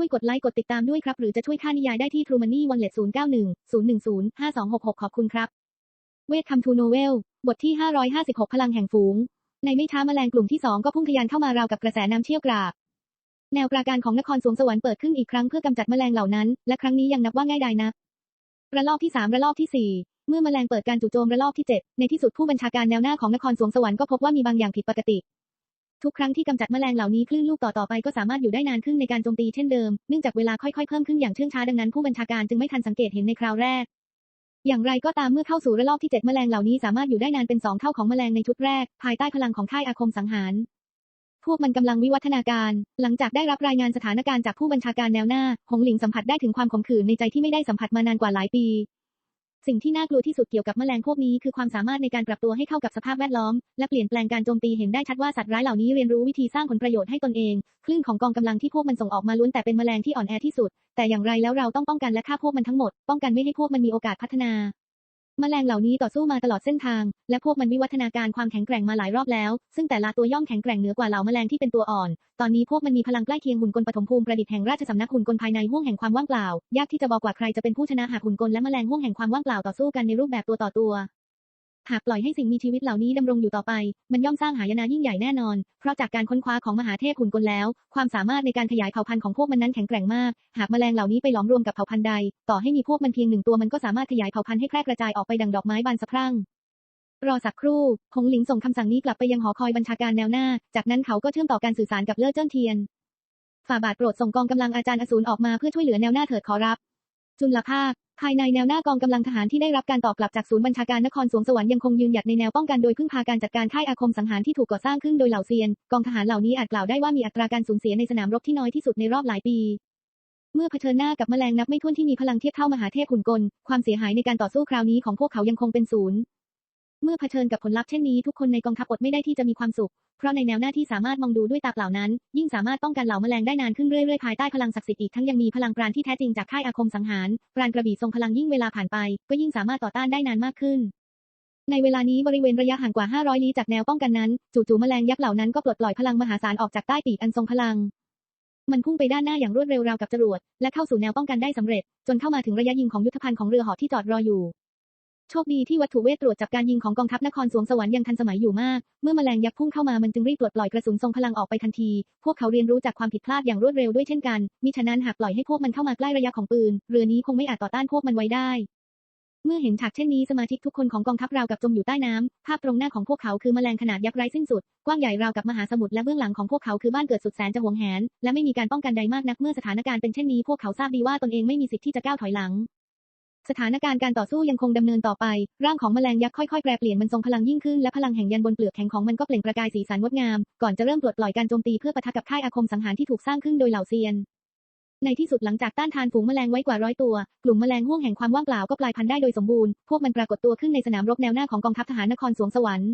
ช่วยกดไลค์กดติดตามด้วยครับ หรือจะช่วยค่านิยายได้ที่ True Money Wallet 091 010 5266 ขอบคุณครับ เวทคัมทูโนเวล บทที่ 556 พลังแห่งฝูง ในไม่ช้าแมลงกลุ่มที่สองก็พุ่งทะยานเข้ามาราวกับกระแสน้ำเชี่ยวกรากแนวปราการของนครสวงสวรรค์เปิดขึ้นอีกครั้งเพื่อกำจัดแมลงเหล่านั้น และครั้งนี้ยังนับว่าง่ายดายนักระลอกที่สามระลอกที่สี่เมื่อแมลงเปิดการจู่โจมระลอกที่เจ็ดในที่สุดผู้บัญชาการแนวหน้าของนครสวงสวรรค์ก็พบว่ามีบางอย่างผิดปกติ ทุกครั้งที่กำจัดแมลงเหล่านี้คลื่นลูกต่อๆไปก็สามารถอยู่ได้นานขึ้นในการโจมตีเช่นเดิม เนื่องจากเวลาค่อยๆเพิ่มขึ้นอย่างเชื่องช้าดังนั้นผู้บัญชาการจึงไม่ทันสังเกตเห็นในคราวแรก อย่างไรก็ตามเมื่อเข้าสู่ระลอกที่ 7 แมลงเหล่านี้สามารถอยู่ได้นานเป็น 2 เท่าของแมลงในชุดแรก ภายใต้พลังของค่ายอาคมสังหาร พวกมันกำลังวิวัฒนาการ หลังจากได้รับรายงานสถานการณ์จากผู้บัญชาการแนวหน้า หงหลิงสัมผัสได้ถึงความขมขื่นในใจที่ไม่ได้สัมผัสมานานกว่าหลายปี สิ่งที่น่ากลัวที่สุดเกี่ยวกับแมลงพวกนี้คือความสามารถในการปรับตัวให้เข้ากับสภาพแวดล้อม และเปลี่ยนแปลงการโจมตีเห็นได้ชัดว่าสัตว์ร้ายเหล่านี้เรียนรู้วิธีสร้างผลประโยชน์ให้ตนเอง คลื่นของกองกำลังที่พวกมันส่งออกมาล้วนแต่เป็นแมลงที่อ่อนแอที่สุด แต่อย่างไรแล้วเราต้องป้องกันและฆ่าพวกมันทั้งหมด ป้องกันไม่ให้พวกมันมีโอกาสพัฒนา แมลงเหล่านี้ต่อสู้มาตลอดเส้นทาง และพวกมันวิวัฒนาการความแข็งแกร่งมาหลายรอบแล้ว ซึ่งแต่ละตัวย่อมแข็งแกร่งเหนือกว่าเหล่าแมลงที่เป็นตัวอ่อน ตอนนี้พวกมันมีพลังใกล้เคียงหุ่นกลปฐมภูมิประดิษฐ์แห่งราชสำนักหุ่นกลภายในห้วงแห่งความว่างเปล่า ยากที่จะบอกว่าใครจะเป็นผู้ชนะหากหุ่นกลและแมลงห้วงแห่งความว่างเปล่าต่อสู้กันในรูปแบบตัวต่อตัว หากปล่อยให้สิ่งมีชีวิตเหล่านี้ดำรงอยู่ต่อไป มันย่อมสร้างหายนะยิ่งใหญ่แน่นอน เพราะจากการค้นคว้าของมหาเทพหุ่นกลแล้ว ความสามารถในการขยายเผ่าพันธุ์ของพวกมันนั้นแข็งแกร่งมาก หากแมลงเหล่านี้ไปหลอมรวมกับเผ่าพันธุ์ใด ต่อให้มีพวกมันเพียงหนึ่งตัวมันก็สามารถขยายเผ่าพันธุ์ให้แพร่กระจายออกไปดังดอกไม้บานสะพรั่งรอสักครู่หงหลิงส่งคำสั่งนี้กลับไปยังหอคอยบัญชาการแนวหน้า จากนั้นเขาก็เชื่อมต่อการสื่อสารกับเล่อเจิ้นเทียนฝ่าบาทโปรดส่งกองกำลังอาจารย์อสูรออกมาเพื่อช่วยเหลือแนวหน้าเถิดขอรับ จุลภาค ภายในแนวหน้ากองกำลังทหารที่ได้รับการตอบกลับจากศูนย์บัญชาการนครสวงสวรรค์ยังคงยืนหยัดในแนวป้องกันโดยพึ่งพาการจัดการค่ายอาคมสังหารที่ถูกก่อสร้างขึ้นโดยเหล่าเซียน กองทหารเหล่านี้อาจกล่าวได้ว่ามีอัตราการสูญเสียในสนามรบที่น้อยที่สุดในรอบหลายปีเมื่อเผชิญหน้ากับแมลงนับไม่ถ้วนที่มีพลังเทียบเท่ามหาเทพขุนกล ความเสียหายในการต่อสู้คราวนี้ของพวกเขายังคงเป็นศูนย์ เมื่อเผชิญกับผลลัพธ์เช่นนี้ทุกคนในกองทัพอดไม่ได้ที่จะมีความสุข เพราะในแนวหน้าที่สามารถมองดูด้วยตาเปล่านั้น ยิ่งสามารถป้องกันเหล่าแมลงได้นานขึ้นเรื่อยๆภายใต้พลังศักดิ์สิทธิ์อีกทั้งยังมีพลังปราณที่แท้จริงจากค่ายอาคมสังหารปราณกระบี่ทรงพลังยิ่งเวลาผ่านไป ก็ยิ่งสามารถต่อต้านได้นานมากขึ้น ในเวลานี้บริเวณระยะห่างกว่า 500 ลี้จากแนวป้องกันนั้น จู่ๆแมลงยักษ์เหล่านั้นก็ปลดปล่อยพลังมหาศาลออกจากใต้ปีกอันทรงพลังมันพุ่งไปด้านหน้าอย่างรวดเร็วราวกับจรวด และเข้าสู่แนวป้องกันได้สำเร็จ จนเข้ามาถึงระยะยิงของยุทธภัณฑ์ของเรือหาะที่จอดรออยู่ โชคดีที่วัตถุเวทตรวจจับการยิงของกองทัพนครสวงสวรรค์ยังทันสมัยอยู่มาก เมื่อแมลงยักษ์พุ่งเข้ามามันจึงรีบปลดปล่อยกระสุนทรงพลังออกไปทันที พวกเขาเรียนรู้จากความผิดพลาดอย่างรวดเร็วด้วยเช่นกัน มิฉะนั้นหากปล่อยให้พวกมันเข้ามาใกล้ระยะของปืน เรือนี้คงไม่อาจต่อต้านพวกมันไว้ได้ เมื่อเห็นฉากเช่นนี้สมาชิกทุกคนของกองทัพราวกับจมอยู่ใต้น้ำ ภาพตรงหน้าของพวกเขาคือแมลงขนาดยักษ์ไร้สิ้นสุด กว้างใหญ่ราวกับมหาสมุทรและเบื้องหลังของพวกเขาคือบ้านเกิดสุดแสนจะหวงแหน และไม่มีการป้องกันใดมากนักเมื่อสถานการณ์เป็นเช่นนี้พวกเขาทราบดีว่าตนเองไม่มีสิทธิ์ที่จะก้าวถอยหลัง สถานการณ์การต่อสู้ยังคงดำเนินต่อไป ร่างของแมลงยักษ์ค่อยๆแปรเปลี่ยนมันทรงพลังยิ่งขึ้นและพลังแห่งยันบนเปลือกแข็งของมันก็เปล่งประกายสีสันงดงาม ก่อนจะเริ่มปลดปล่อยการโจมตีเพื่อปะทะกับค่ายอาคมสังหารที่ถูกสร้างขึ้นโดยเหล่าเซียน ในที่สุดหลังจากต้านทานฝูงแมลงไว้กว่าร้อยตัว กลุ่มแมลงห่วงแห่งความว่างเปล่าก็กลายพันธุ์ได้โดยสมบูรณ์ พวกมันปรากฏตัวขึ้นในสนามรบแนวหน้าของกองทัพทหารนครสวงสวรรค์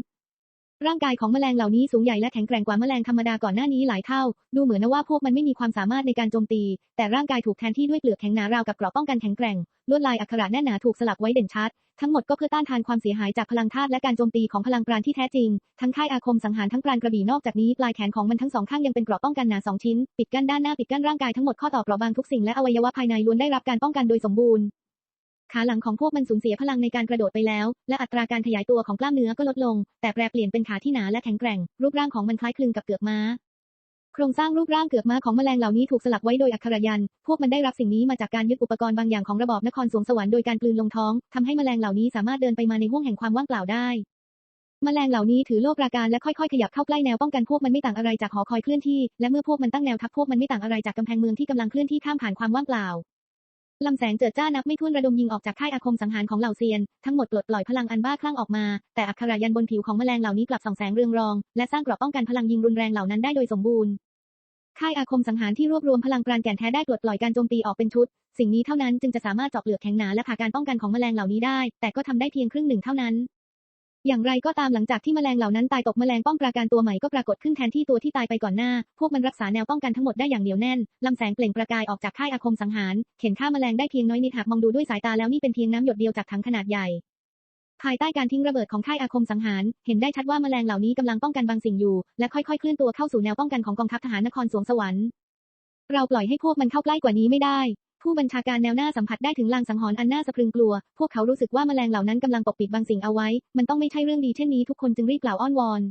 ร่างกายของแมลงเหล่านี้สูงใหญ่และแข็งแกร่งกว่าแมลงธรรมดาก่อนหน้านี้หลายเท่า ดูเหมือนนะว่าพวกมันไม่มีความสามารถในการโจมตี แต่ร่างกายถูกแทนที่ด้วยเปลือกแข็งหนาราวกับเกราะป้องกันแข็งแกร่ง ลวดลายอักขระแน่นหนาถูกสลักไว้เด่นชัด ทั้งหมดก็เพื่อต้านทานความเสียหายจากพลังธาตุและการโจมตีของพลังปราณที่แท้จริง ทั้งค่ายอาคมสังหารทั้งปราณกระบี่นอกจากนี้ปลายแขนของมันทั้งสองข้างยังเป็นเกราะป้องกันหนาสองชิ้น ปิดกั้นด้านหน้าปิดกั้นร่างกายทั้งหมดข้อต่อเปราะบางทุกสิ่งและอวัยวะภายในล้วนได้รับการป้องกันโดยสมบูรณ์ ขาหลังของพวกมันสูญเสียพลังในการกระโดดไปแล้ว และอัตราการขยายตัวของกล้ามเนื้อก็ลดลง แต่แปรเปลี่ยนเป็นขาที่หนาและแข็งแกร่ง รูปร่างของมันคล้ายคลึงกับเกือกม้า โครงสร้างรูปร่างเกือกม้าของแมลงเหล่านี้ถูกสลักไว้โดยอักขระยัน พวกมันได้รับสิ่งนี้มาจากการยึดอุปกรณ์บางอย่างของระบอบนครสวงสวรรค์โดยการกลืนลงท้องทำให้แมลงเหล่านี้สามารถเดินไปมาในห้วงแห่งความว่างเปล่าได้แมลงเหล่านี้ถือโล่ปราการและค่อยๆ ขยับเข้าใกล้แนวป้องกันพวกมันไม่ต่างอะไรจากหอคอยเคลื่อนที่ และเมื่อพวกมันตั้งแนวทัพพวกมันไม่ต่างอะไรจากกำแพงเมืองที่กำลังเคลื่อนที่ข้ามผ่านความว่างเปล่า ลำแสงเจิดจ้านับไม่ถ้วนระดมยิงออกจากค่ายอาคมสังหารของเหล่าเซียน ทั้งหมดปลดปล่อยพลังอันบ้าคลั่งออกมา แต่อักขระยันบนผิวของแมลงเหล่านี้กลับส่องแสงเรืองรอง และสร้างเกราะป้องกันพลังยิงรุนแรงเหล่านั้นได้โดยสมบูรณ์ ค่ายอาคมสังหารที่รวบรวมพลังปราณแก่นแท้ได้ปลดปล่อยการโจมตีออกเป็นชุด สิ่งนี้เท่านั้นจึงจะสามารถเจาะเปลือกแข็งหนาและผ่าการป้องกันของแมลงเหล่านี้ได้ แต่ก็ทำได้เพียงครึ่งหนึ่งเท่านั้น อย่างไรก็ตามหลังจากที่แมลงเหล่านั้นตายตกแมลงป้องปราการตัวใหม่ก็ปรากฏขึ้นแทนที่ตัวที่ตายไปก่อนหน้า พวกมันรักษาแนวป้องกันทั้งหมดได้อย่างเหนียวแน่นลำแสงเปล่งประกายออกจากค่ายอาคมสังหาร เข็นฆ่าแมลงได้เพียงน้อยนิดหากมองดูด้วยสายตาแล้วนี่เป็นเพียงน้ำหยดเดียวจากถังขนาดใหญ่ภายใต้การทิ้งระเบิดของค่ายอาคมสังหาร เห็นได้ชัดว่าแมลงเหล่านี้กำลังป้องกันบางสิ่งอยู่ และค่อยๆ เคลื่อนตัวเข้าสู่แนวป้องกันของกองทัพทหารนครสวงสวรรค์ เราปล่อยให้พวกมันเข้าใกล้กว่านี้ไม่ได้ ผู้บัญชาการแนวหน้าสัมผัสได้ถึงลางสังหรณ์อันน่าสะพรึงกลัว พวกเขารู้สึกว่าแมลงเหล่านั้นกำลังปกปิดบางสิ่งเอาไว้ มันต้องไม่ใช่เรื่องดีเช่นนี้ทุกคนจึงรีบกล่าวอ้อนวอน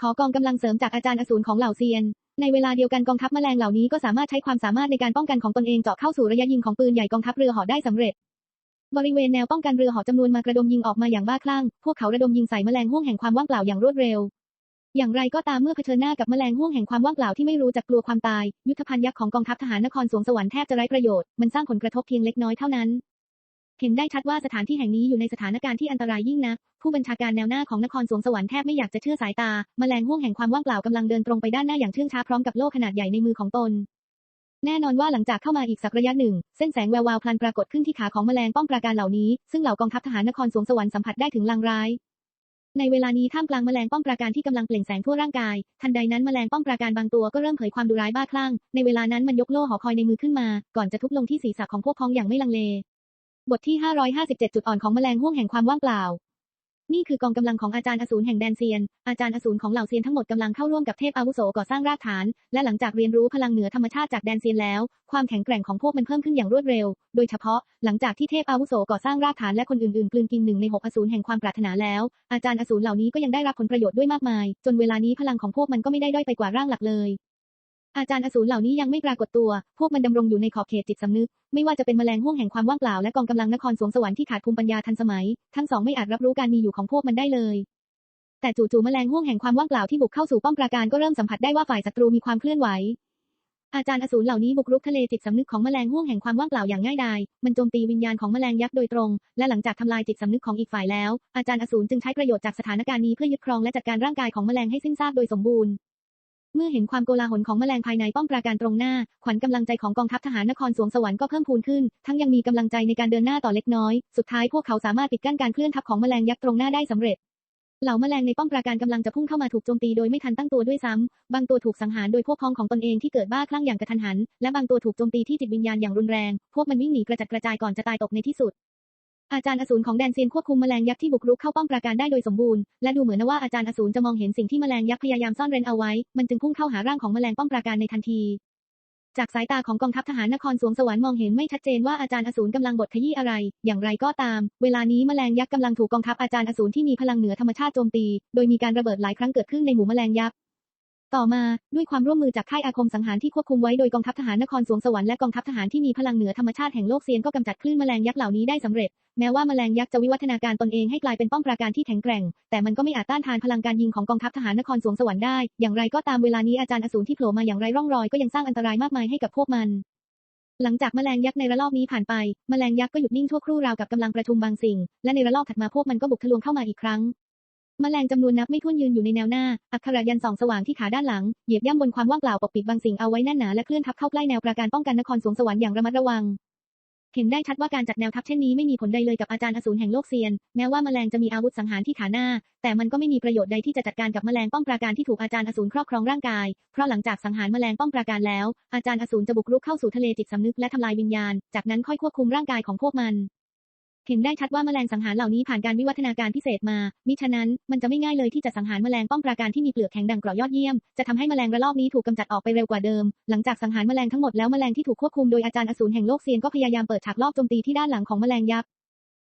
ขอกองกำลังเสริมจากอาจารย์อสูรของเหล่าเซียน ในเวลาเดียวกันกองทัพแมลงเหล่านี้ก็สามารถใช้ความสามารถในการป้องกันของตนเองเจาะเข้าสู่ระยะยิงของปืนใหญ่กองทัพเรือหาะได้สำเร็จ บริเวณแนวป้องกันเรือหาะจำนวนมากระดมยิงออกมาอย่างบ้าคลั่ง พวกเขาระดมยิงใส่แมลงห่วงแห่งความว่างเปล่าอย่างรวดเร็ว อย่างไรก็ตามเมื่อเผชิญหน้ากับแมลงห่วงแห่งความว่างเปล่าที่ไม่รู้จักกลัวความตาย ยุทธภัณฑ์ยักษ์ของกองทัพทหารนครสวงสวรรค์แทบจะไร้ประโยชน์ มันสร้างผลกระทบเพียงเล็กน้อยเท่านั้น เห็นได้ชัดว่าสถานที่แห่งนี้อยู่ในสถานการณ์ที่อันตรายยิ่งนัก ผู้บัญชาการแนวหน้าของนครสวงสวรรค์แทบไม่อยากจะเชื่อสายตา แมลงห่วงแห่งความว่างเปล่ากำลังเดินตรงไปด้านหน้าอย่างเชื่องช้าพร้อมกับโล่ขนาดใหญ่ในมือของตนแน่นอนว่าหลังจากเข้ามาอีกสักระยะหนึ่ง เส้นแสงแวววาวพลันปรากฏขึ้นที่ขาของแมลงป้องปราการเหล่านี้ ซึ่งเหล่ากองทัพทหารนครสวงสวรรค์สัมผัสได้ถึงลางร้าย ในเวลานี้ท่ามกลางแมลงป้องปราการที่กำลังเปล่งแสงทั่วร่างกาย ทันใดนั้นแมลงป้องปราการบางตัวก็เริ่มเผยความดุร้ายบ้าคลั่ง ในเวลานั้นมันยกโล่หอคอยในมือขึ้นมา ก่อนจะทุบลงที่ศีรษะของพวกพ้องอย่างไม่ลังเล บทที่ 557 จุดอ่อนของแมลงห่วงแห่งความว่างเปล่า นี่คือกองกำลังของอาจารย์อสูรแห่งแดนเซียน อาจารย์อสูรของเหล่าเซียนทั้งหมดกำลังเข้าร่วมกับเทพอาวุโสก่อสร้างรากฐาน และหลังจากเรียนรู้พลังเหนือธรรมชาติจากแดนเซียนแล้ว ความแข็งแกร่งของพวกมันเพิ่มขึ้นอย่างรวดเร็ว โดยเฉพาะหลังจากที่เทพอาวุโสก่อสร้างรากฐานและคนอื่นๆกลืนกินหนึ่งในหกอสูรแห่งความปรารถนาแล้ว อาจารย์อสูรเหล่านี้ก็ยังได้รับผลประโยชน์ด้วยมากมาย จนเวลานี้พลังของพวกมันก็ไม่ได้ด้อยไปกว่าร่างหลักเลย อาจารย์อสูรเหล่านี้ยังไม่ปรากฏตัว พวกมันดำรงอยู่ในขอบเขตจิตสำนึก ไม่ว่าจะเป็นแมลงห่วงแห่งความว่างเปล่าและกองกำลังนครสวงสวรรค์ที่ขาดภูมิปัญญาทันสมัย ทั้งสองไม่อาจรับรู้การมีอยู่ของพวกมันได้เลย แต่จู่ๆแมลงห่วงแห่งความว่างเปล่าที่บุกเข้าสู่ป้อมปราการก็เริ่มสัมผัสได้ว่าฝ่ายศัตรูมีความเคลื่อนไหว อาจารย์อสูรเหล่านี้บุกรุกทะเลจิตสำนึกของแมลงห่วงแห่งความว่างเปล่าอย่างง่ายดาย มันโจมตีวิญญาณของแมลงยักษ์โดยตรง และหลังจากทำลายจิตสำนึกของอีกฝ่ายแล้ว อาจารย์อสูรจึงใช้ประโยชน์จากสถานการณ์นี้เพื่อยึดครองและจัดการร่างกายของแมลงให้สิ้นซากโดยสมบูรณ์ เมื่อเห็นความโกลาหลของแมลงภายในป้อมปราการตรงหน้า ขวัญกำลังใจของกองทัพทหารนครสวงสวรรค์ก็เพิ่มพูนขึ้น ทั้งยังมีกำลังใจในการเดินหน้าต่อเล็กน้อย สุดท้ายพวกเขาสามารถปิดกั้นการเคลื่อนทัพของแมลงยักษ์ตรงหน้าได้สำเร็จ เหล่าแมลงในป้อมปราการกำลังจะพุ่งเข้ามาถูกโจมตีโดยไม่ทันตั้งตัวด้วยซ้ำ บางตัวถูกสังหารโดยพวกพ้องของตนเองที่เกิดบ้าคลั่งอย่างกระทันหัน และบางตัวถูกโจมตีที่จิตวิญญาณอย่างรุนแรง พวกมันวิ่งหนีกระจัดกระจายก่อนจะตายตกในที่สุด อาจารย์อสูรของแดนเซียนควบคุมแมลงยักษ์ที่บุกรุกเข้าป้อมปราการได้โดยสมบูรณ์ และดูเหมือนว่าอาจารย์อสูรจะมองเห็นสิ่งที่แมลงยักษ์พยายามซ่อนเร้นเอาไว้ มันจึงพุ่งเข้าหาร่างของแมลงป้อมปราการในทันที จากสายตาของกองทัพทหารนครสวงสวรรค์มองเห็นไม่ชัดเจนว่าอาจารย์อสูรกำลังบดขยี้อะไร อย่างไรก็ตาม เวลานี้แมลงยักษ์กำลังถูกกองทัพอาจารย์อสูรที่มีพลังเหนือธรรมชาติโจมตี โดยมีการระเบิดหลายครั้งเกิดขึ้นในหมู่แมลงยักษ์ ต่อมา ด้วยความร่วมมือจากค่ายอาคมสังหารที่ควบคุมไว้โดยกองทัพทหารนครสวงสวรรค์และกองทัพทหารที่มีพลังเหนือธรรมชาติแห่งโลกเซียนก็กำจัดคลื่นแมลงยักษ์เหล่านี้ได้สำเร็จ แม้ว่าแมลงยักษ์จะวิวัฒนาการตนเองให้กลายเป็นป้อมปราการที่แข็งแกร่ง แต่มันก็ไม่อาจต้านทานพลังการยิงของกองทัพทหารนครสวงสวรรค์ได้ อย่างไรก็ตามเวลานี้อาจารย์อสูรที่โผล่มาอย่างไรร่องรอยก็ยังสร้างอันตรายมากมายให้กับพวกมัน หลังจากแมลงยักษ์ในระลอกนี้ผ่านไป แมลงยักษ์ก็หยุดนิ่งชั่วครู่ราวกับกำลังประชุมบางสิ่ง และในระลอกถัดมาพวกมันก็บุกทะลวงเข้ามาอีกครั้ง แมลงจำนวนนับไม่ถ้วนยืนอยู่ในแนวหน้า อักขระยันส่องสว่างที่ขาด้านหลัง เหยียบย่ำบนความว่างเปล่าปกปิดบางสิ่งเอาไว้แน่นหนาและเคลื่อนทัพเข้าใกล้แนวปราการป้องกันนครสวงสวรรค์อย่างระมัดระวัง เห็นได้ชัดว่าการจัดแนวทัพเช่นนี้ไม่มีผลใดเลยกับอาจารย์อสูรแห่งโลกเซียน แม้ว่าแมลงจะมีอาวุธสังหารที่ขาหน้า แต่มันก็ไม่มีประโยชน์ใดที่จะจัดการกับแมลงป้อมปราการที่ถูกอาจารย์อสูรครอบครองร่างกาย เพราะหลังจากสังหารแมลงป้อมปราการแล้ว อาจารย์อสูรจะบุกรุกเข้าสู่ทะเลจิตสำนึกและทำลายวิญญาณ จากนั้นค่อยควบคุมร่างกายของพวกมัน เห็นได้ชัดว่าแมลงสังหารเหล่านี้ผ่านการวิวัฒนาการพิเศษมา มิฉะนั้นมันจะไม่ง่ายเลยที่จะสังหารแมลงป้อมปราการที่มีเปลือกแข็งดังกราะยอดเยี่ยม จะทำให้แมลงระลอกนี้ถูกกำจัดออกไปเร็วกว่าเดิม หลังจากสังหารแมลงทั้งหมดแล้วแมลงที่ถูกควบคุมโดยอาจารย์อสูรแห่งโลกเซียนก็พยายามเปิดฉากลอบโจมตีที่ด้านหลังของแมลงยักษ์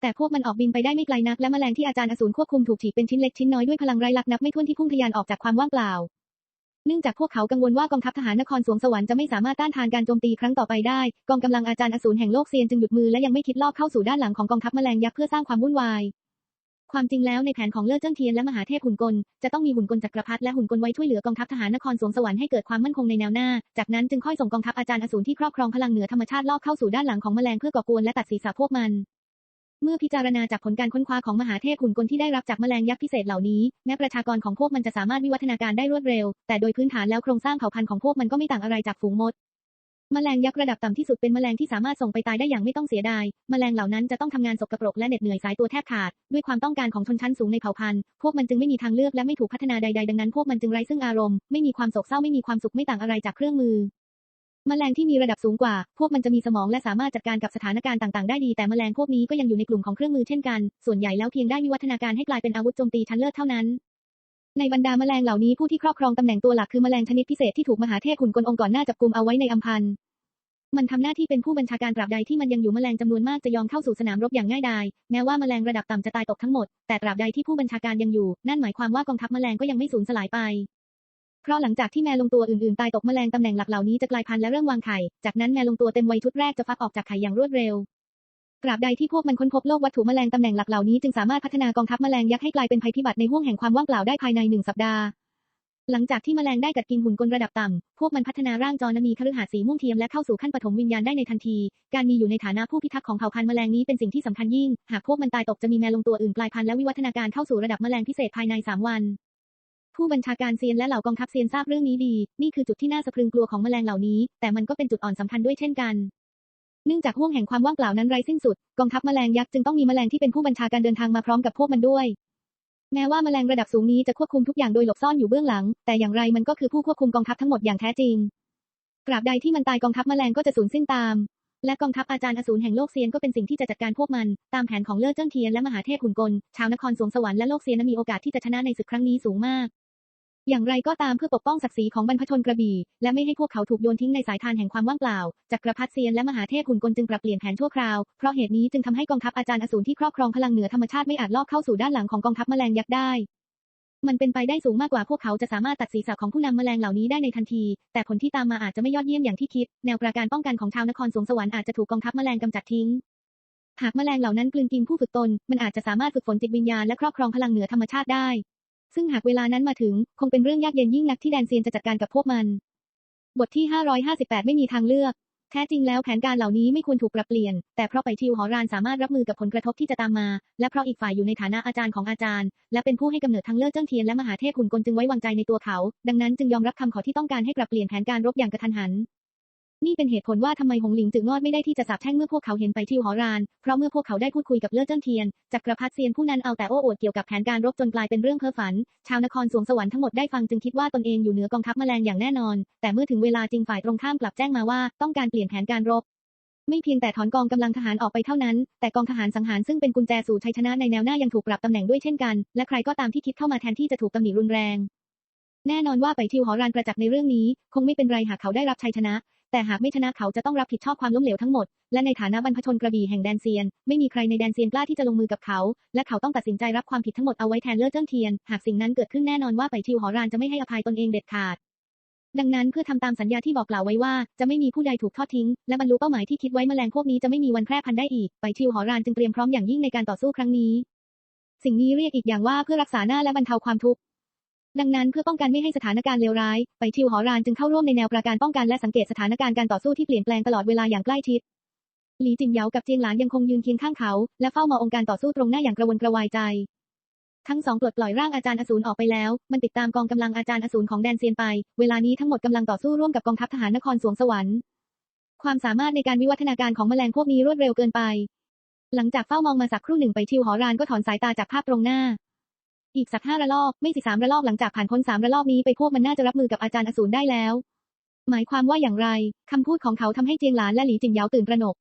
แต่พวกมันออกบินไปได้ไม่ไกลนักและแมลงที่อาจารย์อสูรควบคุมถูกฉีกเป็นชิ้นเล็กชิ้นน้อยด้วยพลังไร้ลักนับไม่ถ้วนที่พุ่งทะยานออกจากความว่างเปล่า เนื่องจากพวกเขากังวลว่ากองทัพทหารนครสวงสวรรค์จะไม่สามารถต้านทานการโจมตีครั้งต่อไปได้ กองกำลังอาจารย์อสูรแห่งโลกเซียนจึงหยุดมือและยังไม่คิดลอบเข้าสู่ด้านหลังของกองทัพแมลงยักษ์เพื่อสร้างความวุ่นวาย ความจริงแล้วในแผนของเลิศเจิ้งเทียนและมหาเทพหุ่นกล จะต้องมีหุ่นกลจักรพรรดิและหุ่นกลไว้ช่วยเหลือกองทัพทหารนครสวงสวรรค์ให้เกิดความมั่นคงในแนวหน้า จากนั้นจึงค่อยส่งกองทัพอาจารย์อสูรที่ครอบครองพลังเหนือธรรมชาติลอบเข้าสู่ด้านหลังของแมลงเพื่อก่อกวนและตัดศีรษะพวกมัน เมื่อพิจารณาจากผลการค้นคว้าของมหาเทพหุ่นกลที่ได้รับจากแมลงยักษ์พิเศษเหล่านี้ แม้ประชากรของพวกมันจะสามารถวิวัฒนาการได้รวดเร็ว แต่โดยพื้นฐานแล้วโครงสร้างเผ่าพันธุ์ของพวกมันก็ไม่ต่างอะไรจากฝูงมดแมลงยักษ์ระดับต่ำที่สุดเป็นแมลงที่สามารถส่งไปตายได้อย่างไม่ต้องเสียดายแมลงเหล่านั้นจะต้องทำงานสกปรกและเหน็ดเหนื่อยสายตัวแทบขาด ด้วยความต้องการของชนชั้นสูงในเผ่าพันธุ์ พวกมันจึงไม่มีทางเลือกและไม่ถูกพัฒนาใด ๆ ดังนั้นพวกมันจึงไร้ซึ่งอารมณ์ ไม่มีความโศกเศร้าไม่มีความสุขไม่ต่างอะไรจากเครื่องมือ แมลงที่มีระดับสูงกว่า พวกมันจะมีสมองและสามารถจัดการกับสถานการณ์ต่างๆ ได้ดี แต่แมลงพวกนี้ก็ยังอยู่ในกลุ่มของเครื่องมือเช่นกัน ส่วนใหญ่แล้วเพียงได้วิวัฒนาการให้กลายเป็นอาวุธโจมตีชั้นเลิศเท่านั้น ในบรรดาแมลงเหล่านี้ผู้ที่ครอบครองตำแหน่งตัวหลักคือแมลงชนิดพิเศษที่ถูกมหาเทพขุนกลองค์ก่อนหน้าจับกลุมเอาไว้ในอัมพันธ์มันทำหน้าที่เป็นผู้บัญชาการตราบใดที่มันยังอยู่แมลงจำนวนมากจะยอมเข้าสู่สนามรบอย่างง่ายดาย แม้ว่าแมลงระดับต่ำจะตายตกทั้งหมด แต่ตราบใดที่ผู้บัญชาการยังอยู่ นั่นหมายความว่ากองทัพแมลงก็ยังไม่สูญสลายไป เพราะหลังจากที่แมลงตัวอื่นๆ ตายตกแมลงตำแหน่งหลักเหล่านี้จะกลายพันธุ์และเริ่มวางไข่ จากนั้นแมลงตัวเต็มวัยชุดแรกจะฟักออกจากไข่อย่างรวดเร็วตราบใดที่พวกมันค้นพบโลกวัตถุแมลงตำแหน่งหลักเหล่านี้จึงสามารถพัฒนากองทัพแมลงยักษ์ให้กลายเป็นภัยพิบัติในห้วงแห่งความว่างเปล่าได้ภายในหนึ่งสัปดาห์ หลังจากที่แมลงได้กัดกินหุ่นกลระดับต่ำ พวกมันพัฒนาร่างจรมีคฤหาสน์สีม่วงเทียมและเข้าสู่ขั้นปฐมวิญญาณได้ในทันที การมีอยู่ในฐานะผู้พิทักษ์ของเผ่าพันธุ์แมลงนี้เป็นสิ่งที่สำคัญยิ่ง หากพวกมันตายตกจะมีแมลงตัวอื่นกลายพันธุ์และวิวัฒนาการเข้าสู่ระดับแมลงพิเศษภายใน 3 วัน ผู้บัญชาการเซียนและเหล่ากองทัพเซียนทราบเรื่องนี้ดี นี่คือจุดที่น่าสะพรึงกลัวของแมลงเหล่านี้ แต่มันก็เป็นจุดอ่อนสำคัญด้วยเช่นกันเนื่องจากห่วงแห่งความว่างเปล่านั้นไร้สิ้นสุด กองทัพแมลงยักษ์จึงต้องมีแมลงที่เป็นผู้บัญชาการเดินทางมาพร้อมกับพวกมันด้วย แม้ว่าแมลงระดับสูงนี้จะควบคุมทุกอย่างโดยหลบซ่อนอยู่เบื้องหลัง แต่อย่างไรมันก็คือผู้ควบคุมกองทัพทั้งหมดอย่างแท้จริงตราบใดที่มันตายกองทัพแมลงก็จะสูญสิ้นตาม และกองทัพอาจารย์อสูรแห่งโลกเซียนก็เป็นสิ่งที่จะจัดการพวกมัน ตามแผนของเล่อเจิ้งเทียนและมหาเทพขุนกล ชาวนครสวงสวรรค์และโลกเซียนมีโอกาสที่จะชนะในศึกครั้งนี้สูงมาก อย่างไรก็ตามเพื่อปกป้องศักดิ์ศรีของบรรพชนกระบี่ และไม่ให้พวกเขาถูกโยนทิ้งในสายทานแห่งความว่างเปล่า จักรพรรดิเซียนและมหาเทพขุนกลจึงปรับเปลี่ยนแผนชั่วคราว เพราะเหตุนี้จึงทำให้กองทัพอาจารย์อสูรที่ครอบครองพลังเหนือธรรมชาติไม่อาจลอบเข้าสู่ด้านหลังของกองทัพแมลงยักษ์ได้ มันเป็นไปได้สูงมากกว่าพวกเขาจะสามารถตัดศีรษะของผู้นำแมลงเหล่านี้ได้ในทันที แต่ผลที่ตามมาอาจจะไม่ยอดเยี่ยมอย่างที่คิด แนวประการป้องกันของชาวนครสวงสวรรค์อาจจะถูกกองทัพแมลงกำจัดทิ้งหากแมลงเหล่านั้นกลืนกินผู้ฝึกตน มันอาจจะสามารถฝึกฝนจิตวิญญาณและครอบครองพลังเหนือธรรมชาติได้ ซึ่งหากเวลานั้นมาถึง คงเป็นเรื่องยากเย็นยิ่งนักที่แดนเซียนจะจัดการกับพวกมัน บทที่ 558 ไม่มีทางเลือก แท้จริงแล้วแผนการเหล่านี้ไม่ควรถูกปรับเปลี่ยน แต่เพราะไปทิวหอรานสามารถรับมือกับผลกระทบที่จะตามมา และเพราะอีกฝ่ายอยู่ในฐานะอาจารย์ของอาจารย์ และเป็นผู้ให้กำเนิดทั้งเลิศเจิ้งเทียนและมหาเทพขุนกลจึงไว้วางใจในตัวเขา ดังนั้นจึงยอมรับคำขอที่ต้องการให้ปรับเปลี่ยนแผนการรบอย่างกระทันหัน นี่เป็นเหตุผลว่าทำไมหงหลิงจึงงอดไม่ได้ที่จะสาบแช่งเมื่อพวกเขาเห็นไปทิวหอราน เพราะเมื่อพวกเขาได้พูดคุยกับเล่อเจิ้งเทียน จักรพรรดิเซียนผู้นั้นเอาแต่โอ้อวดเกี่ยวกับแผนการรบจนกลายเป็นเรื่องเพ้อฝัน ชาวนครสวงสวรรค์ทั้งหมดได้ฟังจึงคิดว่าตนเองอยู่เหนือกองทัพแมลงอย่างแน่นอน แต่เมื่อถึงเวลาจริงฝ่ายตรงข้ามกลับแจ้งมาว่าต้องการเปลี่ยนแผนการรบไม่เพียงแต่ถอนกองกำลังทหารออกไปเท่านั้น แต่กองทหารสังหารซึ่งเป็นกุญแจสู่ชัยชนะในแนวหน้ายังถูกปรับตำแหน่งด้วยเช่นกัน และใครก็ตามที่คิดเข้ามาแทนที่จะถูกตำหนิรุนแรง แน่นอนว่าไปทิวหอรานประจักษ์ในเรื่องนี้ คงไม่เป็นไรหากเขาได้รับชัยชนะ แต่หากไม่ชนะเขาจะต้องรับผิดชอบความล้มเหลวทั้งหมด และในฐานะบรรพชนกระบี่แห่งแดนเซียน ไม่มีใครในแดนเซียนกล้าที่จะลงมือกับเขา และเขาต้องตัดสินใจรับความผิดทั้งหมดเอาไว้แทนเล่อเจิ้งเทียน หากสิ่งนั้นเกิดขึ้นแน่นอนว่าไปทิวหอรานจะไม่ให้อภัยตนเองเด็ดขาดดังนั้นเพื่อทำตามสัญญาที่บอกกล่าวไว้ว่า จะไม่มีผู้ใดถูกทอดทิ้ง และบรรลุเป้าหมายที่คิดไว้แมลงพวกนี้จะไม่มีวันแพร่พันธุ์ได้อีก ไปทิวหอรานจึงเตรียมพร้อมอย่างยิ่งในการต่อสู้ครั้งนี้ สิ่งนี้เรียกอีกอย่างว่าเพื่อรักษาหน้าและบรรเทาความทุกข์ ดังนั้นเพื่อป้องกันไม่ให้สถานการณ์เลวร้าย ไปทิวหอรานจึงเข้าร่วมในแนวประการป้องกันและสังเกตสถานการณ์การต่อสู้ที่เปลี่ยนแปลงตลอดเวลาอย่างใกล้ชิด หลีจินเหยากับเจียงหลานยังคงยืนเคียงข้างเขา และเฝ้ามององค์การต่อสู้ตรงหน้าอย่างกระวนกระวายใจ ทั้งสองปลดปล่อยร่างอาจารย์อสูรออกไปแล้ว มันติดตามกองกำลังอาจารย์อสูรของแดนเซียนไป เวลานี้ทั้งหมดกำลังต่อสู้ร่วมกับกองทัพทหารนครสวงสวรรค์ ความสามารถในการวิวัฒนาการของแมลงพวกนี้รวดเร็วเกินไป หลังจากเฝ้ามองมาสักครู่หนึ่งไปทิวหอรานก็ถอนสายตาจากภาพตรงหน้า อีกสักห้าระลอก ไม่สิสามระลอกหลังจากผ่านพ้นสามระลอกนี้ไปพวกมันน่าจะรับมือกับอาจารย์อสูรได้แล้ว หมายความว่าอย่างไรคำพูดของเขาทำให้เจียงหลานและหลีจิงเหยาตื่นตระหนก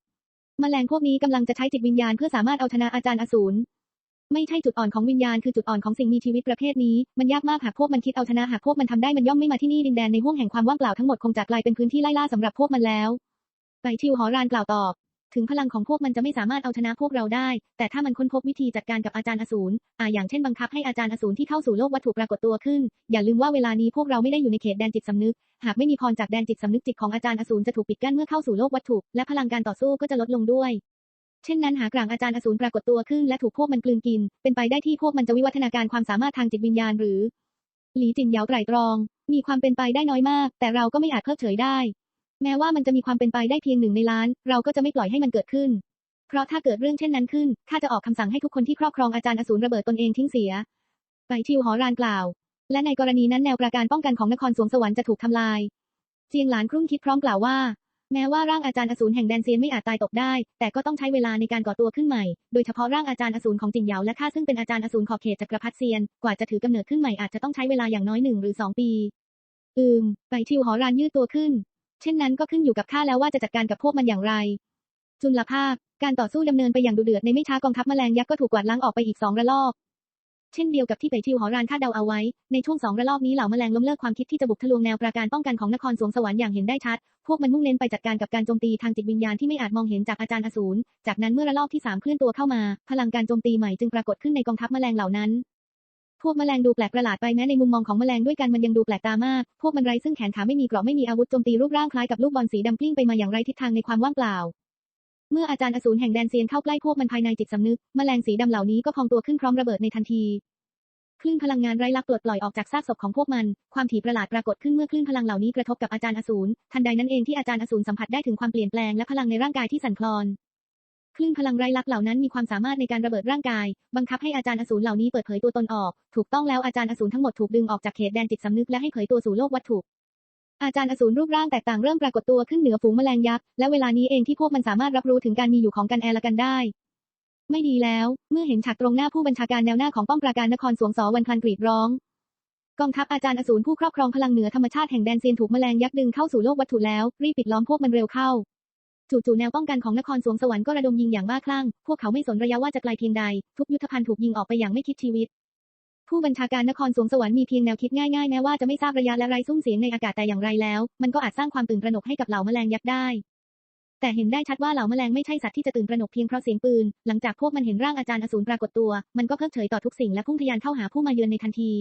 แมลงพวกนี้กำลังจะใช้จิตวิญญาณเพื่อสามารถเอาชนะอาจารย์อสูรไม่ใช่จุดอ่อนของวิญญาณคือจุดอ่อนของสิ่งมีชีวิตประเภทนี้ มันยากมากหากพวกมันคิดเอาชนะหากพวกมันทำได้มันย่อมไม่มาที่นี่ดินแดนในห้วงแห่งความว่างเปล่าทั้งหมดคงจะกลายเป็นพื้นที่ไล่ล่าสำหรับพวกมันแล้วไปทิวหอรานกล่าวตอบ ถึงพลังของพวกมันจะไม่สามารถเอาชนะพวกเราได้ แต่ถ้ามันค้นพบวิธีจัดการกับอาจารย์อสูรอ่าอย่างเช่นบังคับให้อาจารย์อสูรที่เข้าสู่โลกวัตถุปรากฏตัวขึ้น อย่าลืมว่าเวลานี้พวกเราไม่ได้อยู่ในเขตแดนจิตสำนึก หากไม่มีพรจากแดนจิตสำนึกจิตของอาจารย์อสูรจะถูกปิดกั้นเมื่อเข้าสู่โลกวัตถุ และพลังการต่อสู้ก็จะลดลงด้วยเช่นนั้นหากลางอาจารย์อสูรปรากฏตัวขึ้นและถูกพวกมันกลืนกิน เป็นไปได้ที่พวกมันจะวิวัฒนาการความสามารถทางจิตวิญญาณหรือ หลีจินเหยาไตรตรอง มีความเป็นไปได้น้อยมาก แต่เราก็ไม่อาจเพิกเฉยได้ แม้ว่ามันจะมีความเป็นไปได้เพียงหนึ่งในล้าน เราก็จะไม่ปล่อยให้มันเกิดขึ้น เพราะถ้าเกิดเรื่องเช่นนั้นขึ้น ข้าจะออกคำสั่งให้ทุกคนที่ครอบครองอาจารย์อสูรระเบิดตนเองทิ้งเสีย ไปทิวหอรานกล่าว และในกรณีนั้นแนวประการป้องกันของนครสวงสวรรค์จะถูกทำลาย เจียงหลานครุ่นคิดพร้อมกล่าวว่า แม้ว่าร่างอาจารย์อสูรแห่งแดนเซียนไม่อาจตายตกได้ แต่ก็ต้องใช้เวลาในการก่อตัวขึ้นใหม่ โดยเฉพาะร่างอาจารย์อสูรของจินเหยาและข้าซึ่งเป็นอาจารย์อสูรขอบเขตจักรพรรดิเซียน กว่าจะถือกำเนิดขึ้นใหม่อาจจะต้องใช้เวลาอย่างน้อยหนึ่งหรือสองปี อืม ไปทิวหอรานยืดตัวขึ้น เช่นนั้นก็ขึ้นอยู่กับข้าแล้วว่าจะจัดการกับพวกมันอย่างไร จุลภาค การต่อสู้ดำเนินไปอย่างดุเดือดในไม่ช้ากองทัพแมลงยักษ์ก็ถูกกวาดล้างออกไปอีกสองระลอก เช่นเดียวกับที่ไปทิวหอรานคาดเดาเอาไว้ ในช่วงสองระลอกนี้เหล่าแมลงล้มเลิกความคิดที่จะบุกทะลวงแนวปราการป้องกันของนครสวงสวรรค์อย่างเห็นได้ชัด พวกมันมุ่งเน้นไปจัดการกับการโจมตีทางจิตวิญญาณที่ไม่อาจมองเห็นจากอาจารย์อสูร จากนั้นเมื่อระลอกที่สามเคลื่อนตัวเข้ามา พลังการโจมตีใหม่จึงปรากฏขึ้นในกองทัพแมลงเหล่านั้น พวกแมลงดูแปลกประหลาดไปแม้ในมุมมองของแมลงด้วยกันมันยังดูแปลกตามาก พวกมันไร้ซึ่งแขนขาไม่มีเกราะไม่มีอาวุธโจมตีรูปร่างคล้ายกับลูกบอลสีดำกลิ้งไปมาอย่างไร้ทิศทางในความว่างเปล่า เมื่ออาจารย์อสูรแห่งแดนเซียนเข้าใกล้พวกมันภายในจิตสำนึกแมลงสีดำเหล่านี้ก็พองตัวขึ้นพร้อมระเบิดในทันทีคลื่นพลังงานไร้ลักปลดปล่อยออกจากซากศพของพวกมัน ความถี่ประหลาดปรากฏขึ้นเมื่อคลื่นพลังเหล่านี้กระทบกับอาจารย์อสูร ทันใดนั้นเองที่อาจารย์อสูรสัมผัสได้ถึงความเปลี่ยนแปลงและพลังในร่างกายที่สั่นคลอน คลื่นพลังไร้ลักเหล่านั้นมีความสามารถในการระเบิดร่างกาย บังคับให้อาจารย์อสูรเหล่านี้เปิดเผยตัวตนออก ถูกต้องแล้วอาจารย์อสูรทั้งหมดถูกดึงออกจากเขตแดนจิตสำนึกและให้เผยตัวสู่โลกวัตถุ อาจารย์อสูรรูปร่างแตกต่างเริ่มปรากฏตัวขึ้นเหนือฝูงแมลงยักษ์ และเวลานี้เองที่พวกมันสามารถรับรู้ถึงการมีอยู่ของกันแอร์ละกันได้ ไม่ดีแล้ว เมื่อเห็นฉากตรงหน้าผู้บัญชาการแนวหน้าของป้อมปราการนครสวงสอวันพลันกรีดร้องกองทัพอาจารย์อสูรผู้ครอบครองพลังเหนือธรรมชาติแห่งแดนเซียนถูกแมลงยักษ์ดึงเข้าสู่โลกวัตถุแล้ว รีบปิดล้อมพวกมันเร็วเข้า จู่ๆแนวป้องกันของนครสวงสวรรค์ก็ระดมยิงอย่างบ้าคลั่ง พวกเขาไม่สนระยะว่าจะไกลเพียงใด ทุกยุทธภัณฑ์ถูกยิงออกไปอย่างไม่คิดชีวิต ผู้บัญชาการนครสวงสวรรค์มีเพียงแนวคิดง่ายๆแม้ว่าจะไม่ทราบระยะและไรซุ้มเสียงในอากาศแต่อย่างไรแล้ว มันก็อาจสร้างความตื่นตระหนกให้กับเหล่าแมลงยักษ์ได้ แต่เห็นได้ชัดว่าเหล่าแมลงไม่ใช่สัตว์ที่จะตื่นตระหนกเพียงเพราะเสียงปืน หลังจากพวกมันเห็นร่างอาจารย์อสูรปรากฏตัว มันก็เพิกเฉยต่อทุกสิ่งและพุ่งทะยานเข้าหาผู้มาเยือนในทันที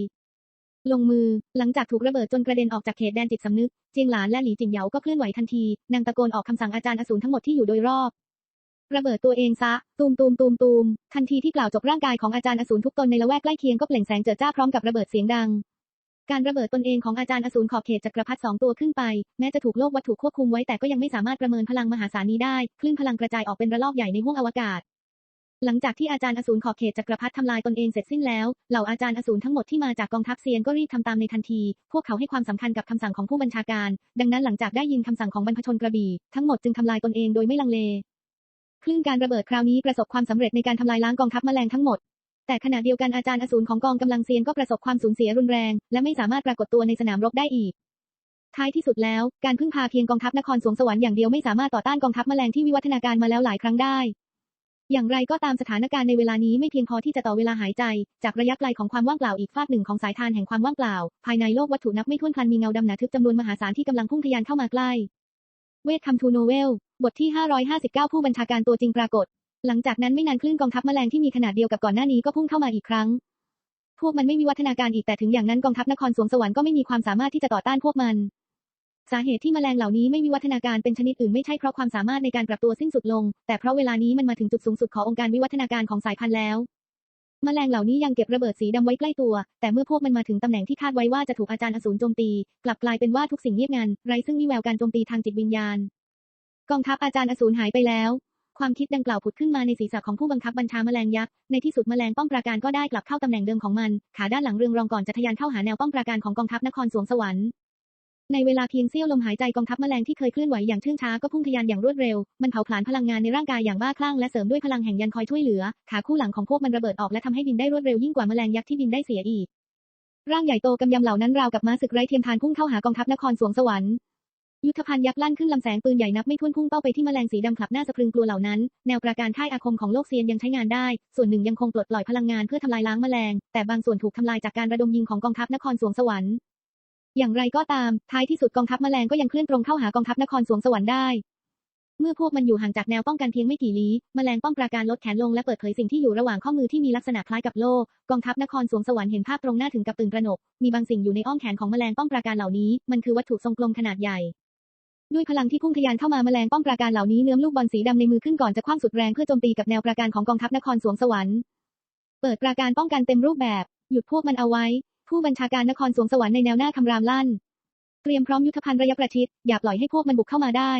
ลงมือ หลังจากถูกระเบิดจนกระเด็นออกจากเขตแดนจิตสำนึก เจียงหลานและหลีจินเหยาก็เคลื่อนไหวทันที นางตะโกนออกคำสั่งอาจารย์อสูรทั้งหมดที่อยู่โดยรอบ ระเบิดตัวเองซะ ตูมตูมตูมตูมทันทีที่กล่าวจบร่างกายของอาจารย์อสูรทุกตนในละแวกใกล้เคียงก็เปล่งแสงเจิดจ้าพร้อมกับระเบิดเสียงดัง การระเบิดตนเองของอาจารย์อสูรขอบเขตจักรพรรดิสองตัวขึ้นไป แม้จะถูกโลกวัตถุควบคุมไว้แต่ก็ยังไม่สามารถประเมินพลังมหาศาลนี้ได้ คลื่นพลังกระจายออกเป็นระลอกใหญ่ในห้วงอวกาศ หลังจากที่อาจารย์อสูรขอบเขตจักรพรรดิทำลายตนเองเสร็จสิ้นแล้ว เหล่าอาจารย์อสูรทั้งหมดที่มาจากกองทัพเซียนก็รีบทำตามในทันที พวกเขาให้ความสำคัญกับคำสั่งของผู้บัญชาการ ดังนั้นหลังจากได้ยินคำสั่งของบรรพชนกระบี่ ทั้งหมดจึงทำลายตนเองโดยไม่ลังเล คลื่นการระเบิดคราวนี้ประสบความสำเร็จในการทำลายล้างกองทัพแมลงทั้งหมด แต่ขณะเดียวกันอาจารย์อสูรของกองกำลังเซียนก็ประสบความสูญเสียรุนแรง และไม่สามารถปรากฏตัวในสนามรบได้อีกท้ายที่สุดแล้ว การพึ่งพาเพียงกองทัพนครสวงสวรรค์อย่างเดียวไม่สามารถต่อต้านกองทัพแมลงที่วิวัฒนาการมาแล้วหลายครั้งได้ อย่างไรก็ตามสถานการณ์ในเวลานี้ไม่เพียงพอที่จะต่อเวลาหายใจ จากระยะไกลของความว่างเปล่าอีกฟากหนึ่งของสายทานแห่งความว่างเปล่า ภายในโลกวัตถุนับไม่ถ้วนพลันมีเงาดำหนาทึบจำนวนมหาศาลที่กำลังพุ่งทะยานเข้ามาใกล้ เวทคัมทูโนเวล บทที่ 559 ผู้บัญชาการตัวจริงปรากฏ หลังจากนั้นไม่นานคลื่นกองทัพแมลงที่มีขนาดเดียวกับก่อนหน้านี้ก็พุ่งเข้ามาอีกครั้ง พวกมันไม่วิวัฒนาการอีกแต่ถึงอย่างนั้นกองทัพนครสวงสวรรค์ก็ไม่มีความสามารถที่จะต่อต้านพวกมัน สาเหตุที่แมลงเหล่านี้ไม่วิวัฒนาการเป็นชนิดอื่นไม่ใช่เพราะความสามารถในการปรับตัวสิ้นสุดลง แต่เพราะเวลานี้มันมาถึงจุดสูงสุดขององค์การวิวัฒนาการของสายพันธุ์แล้วแมลงเหล่านี้ยังเก็บระเบิดสีดำไว้ใกล้ตัว แต่เมื่อพวกมันมาถึงตำแหน่งที่คาดไว้ว่าจะถูกอาจารย์อสูรโจมตี กลับกลายเป็นว่าทุกสิ่งเงียบงันไร้ซึ่งมีแววการโจมตีทางจิตวิญญาณ กองทัพอาจารย์อสูรหายไปแล้ว ความคิดดังกล่าวผุดขึ้นมาในศีรษะของผู้บังคับบัญชาแมลงยักษ์ ในที่สุดแมลงป้อมปราการก็ได้กลับเข้าตำแหน่งเดิมของมัน ขาด้านหลังเรืองรองก่อนจะทะยานเข้าหาแนวป้อมปราการของกองทัพนครสวงสวรรค์ ในเวลาเพียงเสี้ยวลมหายใจกองทัพแมลงที่เคยเคลื่อนไหวอย่างเชื่องช้าก็พุ่งทะยานอย่างรวดเร็ว มันเผาผลาญพลังงานในร่างกายอย่างบ้าคลั่งและเสริมด้วยพลังแห่งยันคอยช่วยเหลือ ขาคู่หลังของพวกมันระเบิดออกและทำให้บินได้รวดเร็วยิ่งกว่าแมลงยักษ์ที่บินได้เสียอีก ร่างใหญ่โตกำยำเหล่านั้นราวกับม้าศึกไร้เทียมทานพุ่งเข้าหากองทัพนครสวงสวรรค์ ยุทธภัณฑ์ยักษ์ลั่นขึ้นลำแสงปืนใหญ่นับไม่ถ้วนพุ่งเป้าไปที่แมลงสีดำคลับหน้าสะพรึงกลัวเหล่านั้น แนวประการค่ายอาคมของโลกเซียนยังใช้งานได้ ส่วนหนึ่งยังคงปลดปล่อยพลังงานเพื่อทำลายล้างแมลง แต่บางส่วนถูกทำลายจากการระดมยิงของกองทัพนครสวงสวรรค์ อย่างไรก็ตาม ท้ายที่สุดกองทัพแมลงก็ยังเคลื่อนตรงเข้าหากองทัพนครสวงสวรรค์ได้ เมื่อพวกมันอยู่ห่างจากแนวป้องกันเพียงไม่กี่ลี้ แมลงป้องปราการลดแขนลงและเปิดเผยสิ่งที่อยู่ระหว่างข้อมือที่มีลักษณะคล้ายกับโล่กองทัพนครสวงสวรรค์เห็นภาพตรงหน้าถึงกับตื่นตระหนก มีบางสิ่งอยู่ในอ้อมแขนของแมลงป้องปราการเหล่านี้ มันคือวัตถุทรงกลมขนาดใหญ่ด้วยพลังที่พุ่งทะยานเข้ามาแมลงป้องปราการเหล่านี้เนื้อลูกบอลสีดำในมือขึ้นก่อนจะคว้างสุดแรงเพื่อโจมตีกับแนวปราการของกองทัพนครสวงสวรรค์ เปิดปราการป้องกันเต็มรูปแบบ หยุดพวกมันเอาไว้ ผู้บัญชาการนครสวงสวรรค์ในแนวหน้าคำรามลั่น เตรียมพร้อมยุทธภัณฑ์ระยะประชิด อย่าปล่อยให้พวกมันบุกเข้ามาได้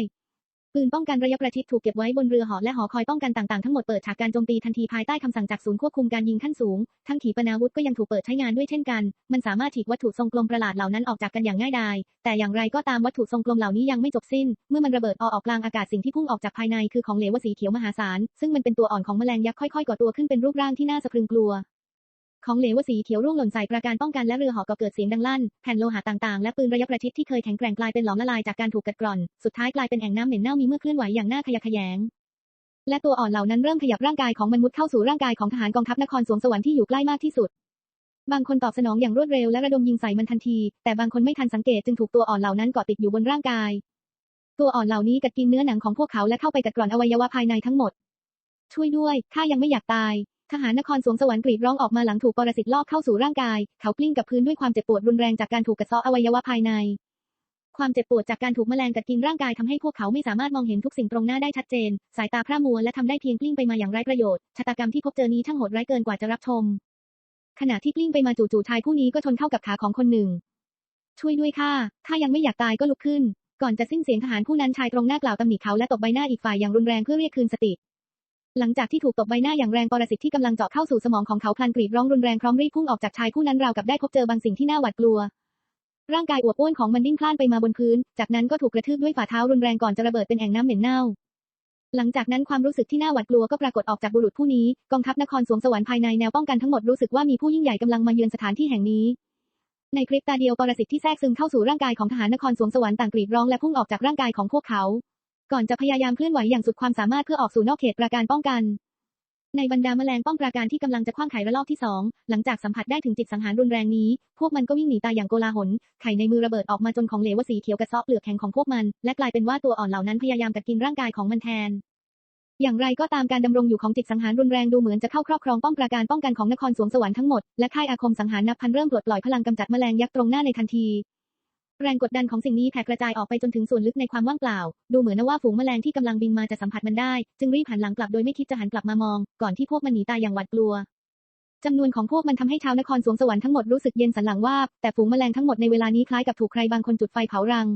ปืนป้องกันระยะประชิดถูกเก็บไว้บนเรือหาะและหอคอยป้องกันต่างๆ ทั้งหมดเปิดฉากการโจมตีทันทีภายใต้คำสั่งจากศูนย์ควบคุมการยิงขั้นสูง ทั้งขีปนาวุธก็ยังถูกเปิดใช้งานด้วยเช่นกัน มันสามารถฉีกวัตถุทรงกลมประหลาดเหล่านั้นออกจากกันอย่างง่ายดาย แต่อย่างไรก็ตามวัตถุทรงกลมเหล่านี้ยังไม่จบสิ้น เมื่อมันระเบิดออกกลางอากาศสิ่งที่พุ่งออกจากภายในคือของเหลวสีเขียวมหาศาล ซึ่งมันเป็นตัวอ่อนของแมลงยักษ์ค่อยๆก่อตัวขึ้นเป็นรูปร่างที่น่าสะพรึงกลัว ของเหลวสีเขียวร่วงหล่นใส่ประการป้องกันและเรือหาะก็เกิดเสียงดังลั่น แผ่นโลหะต่างๆ และปืนระยะประชิดที่เคยแข็งแกร่งกลายเป็นหลอมละลายจากการถูกกัดกร่อน สุดท้ายกลายเป็นแอ่งน้ำเหม็นเน่ามีเมื่อเคลื่อนไหวอย่างน่าขยะแขยงและตัวอ่อนเหล่านั้นเริ่มขยับร่างกายของมันมุดเข้าสู่ร่างกายของทหารกองทัพนครสวงสวรรค์ที่อยู่ใกล้มากที่สุด บางคนตอบสนองอย่างรวดเร็วและระดมยิงใส่มันทันที แต่บางคนไม่ทันสังเกตจึงถูกตัวอ่อนเหล่านั้นเกาะติดอยู่บนร่างกาย ตัวอ่อนเหล่านี้กัดกินเนื้อหนังของพวกเขาและเข้าไปกัดกร่อนอวัยวะภายในทั้งหมด ช่วยด้วยข้ายังไม่อยากตาย ทหารนครสวงสวรรค์กรีดร้องออกมาหลังถูกปรสิตลอบเข้าสู่ร่างกาย เขากลิ้งกับพื้นด้วยความเจ็บปวดรุนแรงจากการถูกกัดเซาะอวัยวะภายใน ความเจ็บปวดจากการถูกแมลงกัดกินร่างกายทำให้พวกเขาไม่สามารถมองเห็นทุกสิ่งตรงหน้าได้ชัดเจน สายตาพร่ามัวและทำได้เพียงกลิ้งไปมาอย่างไร้ประโยชน์ ชะตากรรมที่พบเจอนี้ช่างโหดร้ายเกินกว่าจะรับชม ขณะที่กลิ้งไปมาจู่ๆชายผู้นี้ก็ชนเข้ากับขาของคนหนึ่ง ช่วยด้วยค่ะ ถ้ายังไม่อยากตายก็ลุกขึ้น ก่อนจะสิ้นเสียงทหารผู้นั้นชายตรงหน้ากล่าวตำหนิเขาและตบใบหน้าอีกฝ่ายอย่างรุนแรงเพื่อเรียกคืนสติ หลังจากที่ถูกตบใบหน้าอย่างแรงปรสิตที่กำลังเจาะเข้าสู่สมองของเขาพลันกรีดร้องรุนแรงพร้อมรีบพุ่งออกจากชายผู้นั้นราวกับได้พบเจอบางสิ่งที่น่าหวาดกลัว ร่างกายอวบอ้วนของมันดิ้นพล่านไปมาบนพื้น จากนั้นก็ถูกกระทืบด้วยฝ่าเท้ารุนแรงก่อนจะระเบิดเป็นแอ่งน้ำเหม็นเน่า หลังจากนั้นความรู้สึกที่น่าหวาดกลัวก็ปรากฏออกจากบุรุษผู้นี้กองทัพนครสวงสวรรค์ภายในแนวป้องกันทั้งหมดรู้สึกว่ามีผู้ยิ่งใหญ่กำลังมาเยือนสถานที่แห่งนี้ในคลิปตาเดียวปรสิตที่แทรกซึมเข้าสู่ร่างกายของทหารนครสวงสวรรค์ต่างกรีดร้องและพุ่งออกจากร่างกายของพวกเขา ก่อนจะพยายามเคลื่อนไหวอย่างสุดความสามารถเพื่อออกสู่นอกเขตปราการป้องกัน ในบรรดาแมลงป้องปราการที่กำลังจะคว้างไข่ระลอกที่สองหลังจากสัมผัสได้ถึงจิตสังหารรุนแรงนี้ พวกมันก็วิ่งหนีตายอย่างโกลาหล ไข่ในมือระเบิดออกมาจนของเหลวสีเขียวกระซาะเปลือกแข็งของพวกมัน และกลายเป็นว่าตัวอ่อนเหล่านั้นพยายามกัดกินร่างกายของมันแทนอย่างไรก็ตามการดำรงอยู่ของจิตสังหารรุนแรงดูเหมือนจะเข้าครอบครองป้อมปราการป้องกันของนครสวงสวรรค์ทั้งหมดและค่ายอาคมสังหารนับพันเริ่มปลดปล่อยพลังกำจัดแมลงยักษ์ตรงหน้าในทันที แรงกดดันของสิ่งนี้แผ่กระจายออกไปจนถึงส่วนลึกในความว่างเปล่า ดูเหมือนว่าฝูงแมลงที่กำลังบินมาจะสัมผัสมันได้ จึงรีบหันหลังกลับโดยไม่คิดจะหันกลับมามอง ก่อนที่พวกมันหนีตายอย่างหวาดกลัวจำนวนของพวกมันทำให้ชาวนครสวงสวรรค์ทั้งหมดรู้สึกเย็นสันหลังว่าแต่ฝูงแมลงทั้งหมดในเวลานี้คล้ายกับถูกใครบางคนจุดไฟเผารัง